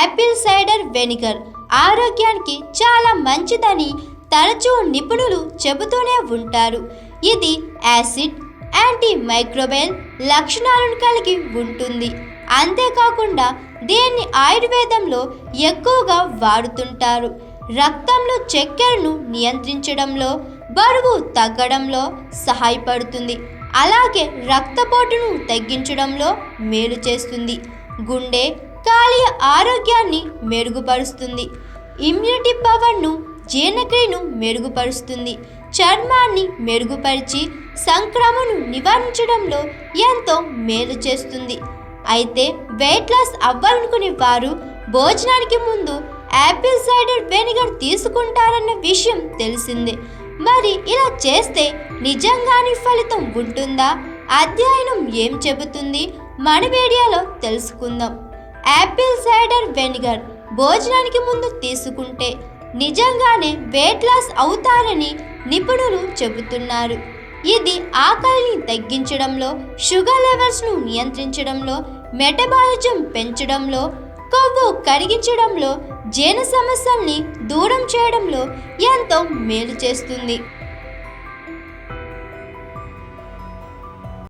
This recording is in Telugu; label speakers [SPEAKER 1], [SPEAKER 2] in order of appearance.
[SPEAKER 1] Apple cider vinegar. ఆరోగ్యానికి చాలా మంచిదని తరచూ నిపుణులు చెబుతూనే ఉంటారు. ఇది యాసిడ్ యాంటీ మైక్రోబైల్ లక్షణాలను కలిగి ఉంటుంది. అంతేకాకుండా దీన్ని ఆయుర్వేదంలో ఎక్కువగా వాడుతుంటారు. రక్తంలో చక్కెరను నియంత్రించడంలో బరువు తగ్గడంలో సహాయపడుతుంది. అలాగే రక్తపోటును తగ్గించడంలో మేలు చేస్తుంది. గుండె కాలియ ఆరోగ్యాన్ని మెరుగుపరుస్తుంది. ఇమ్యూనిటీ పవర్ను జీర్ణక్రియను మెరుగుపరుస్తుంది. చర్మాన్ని మెరుగుపరిచి సంక్రమణను నివారించడంలో ఎంతో మేలు చేస్తుంది. అయితే వెయిట్ లాస్ అవ్వాలనుకునే వారు భోజనానికి ముందు యాపిల్ సైడర్ వెనిగర్ తీసుకుంటారన్న విషయం తెలిసిందే. మరి ఇలా చేస్తే నిజంగానే ఫలితం ఉంటుందా? అధ్యయనం ఏం చెబుతుంది? మన వీడియోలో తెలుసుకుందాం. యాపిల్ సైడర్ వెనిగర్ భోజనానికి ముందు తీసుకుంటే నిజంగానే వెయిట్ లాస్ అవుతారని నిపుణులు చెబుతున్నారు. ఇది ఆకలిని తగ్గించడంలో షుగర్ లెవెల్స్ను నియంత్రించడంలో మెటబాలిజం పెంచడంలో కొవ్వు కరిగించడంలో జీర్ణ సమస్యల్ని దూరం చేయడంలో ఎంతో మేలు చేస్తుంది.